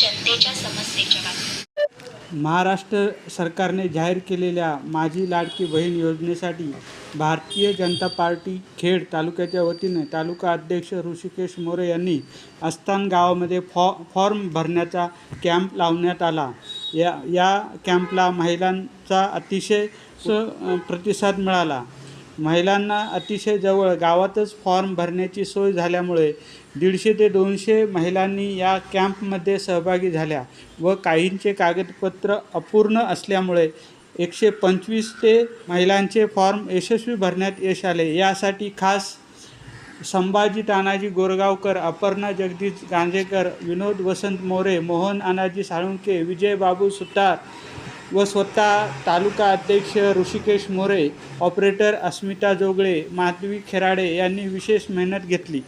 जनतेच्या समस्येच्या बाबतीत. महाराष्ट्र सरकारने जाहीर केलेल्या माझी लाडकी बहीण योजनेसाठी भारतीय जनता पार्टी खेड तालुक्याच्या वतीने तालुका अध्यक्ष ऋषिकेश मोरे यांनी अस्थान गावामध्ये फॉ फॉर्म भरण्याचा कॅम्प लावण्यात आला. या या कॅम्पला महिलांचा अतिशय स प्रतिसाद मिळाला. महिलांना अतिशय जवळ गावातच फॉर्म भरण्याची सोय झाल्यामुळे दीडशे ते दोनशे महिलांनी या कॅम्पमध्ये सहभागी झाल्या व काहींचे कागदपत्र अपूर्ण असल्यामुळे एकशे पंचवीस ते महिलांचे फॉर्म यशस्वी भरण्यात यश आले. यासाठी खास संभाजी तानाजी गोरगावकर अपर्णा जगदीश गांजेकर विनोद वसंत मोरे मोहन अनाजी साळुंके विजय बाबू सुतार व स्वतः तालुका अध्यक्ष ऋषिकेश मोरे ऑपरेटर अस्मिता जोगळे माधवी खेराडे यांनी विशेष मेहनत घेतली.